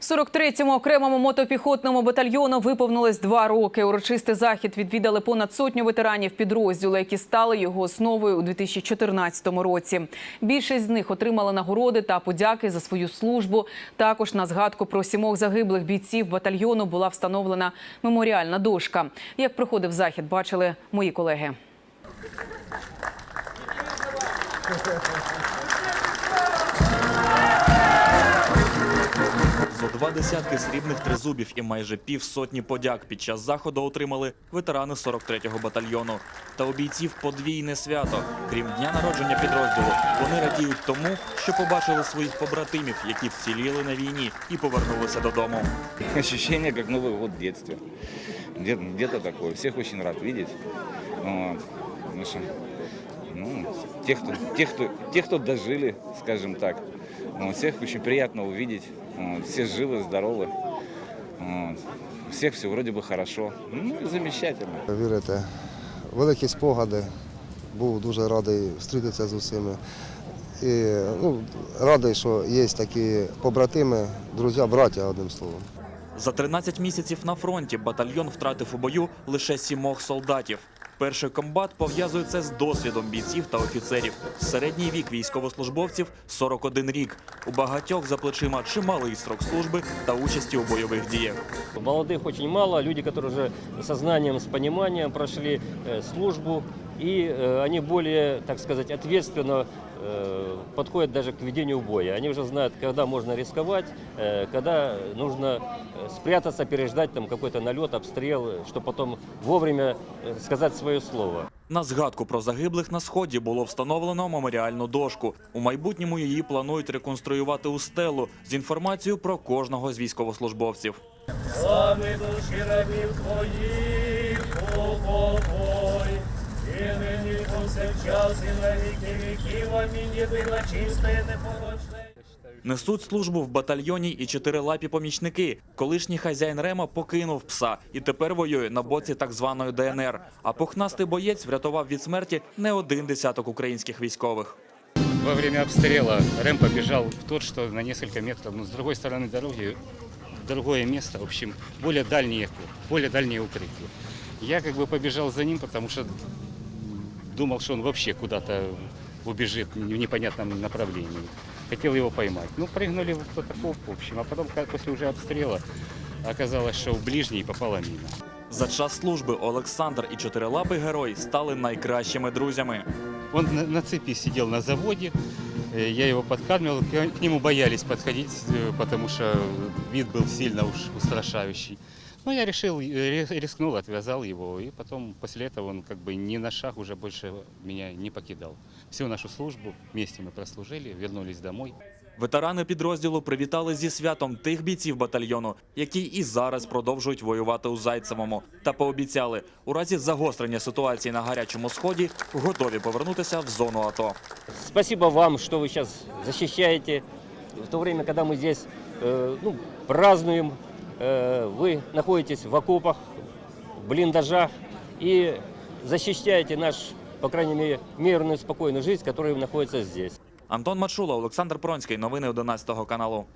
43-му окремому мотопіхотному батальйону виповнилось два роки. Урочистий захід відвідали понад сотню ветеранів підрозділу, які стали його основою у 2014 році. Більшість з них отримали нагороди та подяки за свою службу. Також на згадку про сімох загиблих бійців батальйону була встановлена меморіальна дошка. Як проходив захід, бачили мої колеги. Десятки срібних тризубів і майже півсотні подяк під час заходу отримали ветерани 43-го батальйону. Та у бійців подвійне свято. Крім дня народження підрозділу, вони радіють тому, що побачили своїх побратимів, які вціліли на війні і повернулися додому. Ощущение, как Новый год в. Где- Где-то такое. Всех очень рад видеть Вот. Потому что, ну, тех, кто, тех, кто, тех, кто дожили, скажем так. Вот. Всех очень приятно увидеть. Вот. Все живы, здоровы. Вот. У всех все вроде бы хорошо. Ну, и замечательно. Вірите, великі спогади. Був дуже радий зустрітися з усіма. І ну, радий, що є такі побратими, друзі, браття, одним словом. За 13 місяців на фронті батальйон втратив у бою лише сімох солдатів. Перший комбат пов'язує це з досвідом бійців та офіцерів. Середній вік військовослужбовців 41 рік. У багатьох за плечима чималий строк служби та участі у бойових діях. Молодых очень мало, люди, которые уже со знанием, с пониманием прошли э, службу, и э, они более, так сказать, ответственно э, подходят даже к ведению боя. Они уже знают, когда можно рисковать, э, когда нужно э, спрятаться, переждать там какой-то налет, обстрел, чтобы потом вовремя э, сказать свое слово. На згадку про загиблих на сході було встановлено меморіальну дошку. У майбутньому її планують реконструювати у стелу з інформацією про кожного з військовослужбовців. Слави душі рабів твоїх, упокой, і нині повсякчас, і на віки віків, амінь, єдина чиста і непорочна. Несуть службу в батальйоні і чотирилапі помічники. Колишній хазяїн Рема покинув пса і тепер воює на боці так званої ДНР. А пухнастий боєць врятував від смерті не один десяток українських військових. Во время обстрела Рэм побежал в тот, что на несколько метров, но с другой стороны дороги, в другое место, в общем, более дальнее, более дальнее укрытие. Я как бы побежал за ним, потому что думал, что он вообще куда-то убежит в непонятном направлении. Хотел его поймать. Ну, прыгнули в потоковку, в общем, а потом, как после уже обстрела, оказалось, что в ближний попала мина. За час служби Олександр і чотирилапий герой стали найкращими друзями. Он на, на цепи сидел на заводе, э, я его подкармливал, к к нему боялись подходить, э, потому что вид был сильно уж устрашающий. Но я решил, э, ри- рискнул, отвязал его, и потом после этого он как бы ни на шаг уже больше меня не покидал. Всю нашу службу вместе мы прослужили, вернулись домой. Ветерани підрозділу привітали зі святом тих бійців батальйону, які і зараз продовжують воювати у Зайцевому, та пообіцяли, у разі загострення ситуації на гарячому сході готові повернутися в зону АТО. Спасибо вам, что вы сейчас защищаете. В то время, когда мы здесь э, ну, празднуем, э, вы находитесь в окопах, в блиндажах и защищаете наш, по крайней мере, мирную, спокойную жизнь, которая находится здесь. Антон Мачула, Олександр Пронський. Новини 11 каналу.